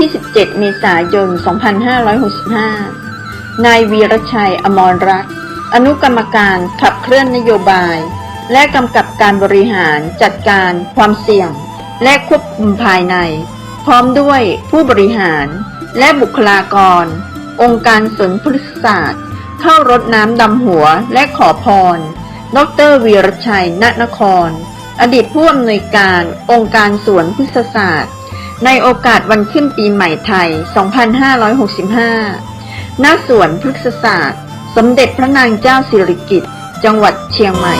ที่ 17 เมษายน 2565 นายวีรชัย อมรรักษ์อนุกรรมการขับเคลื่อนนโยบาย และกำกับการบริหารจัดการความเสี่ยง และควบคุมภายใน พร้อมด้วยผู้บริหาร และบุคลากร องค์การสวนพฤกษศาสตร์ เข้ารดน้ำดำหัวและขอพร ดรวีรชัยณนคร อดีตผู้อำนวยการองค์การสวนพฤกษศาสตร์ ในโอกาสวันขึ้นปีใหม่ไทย 2565 ณ สวนพฤกษศาสตร์ สมเด็จพระนางเจ้าสิริกิติ์ จังหวัดเชียงใหม่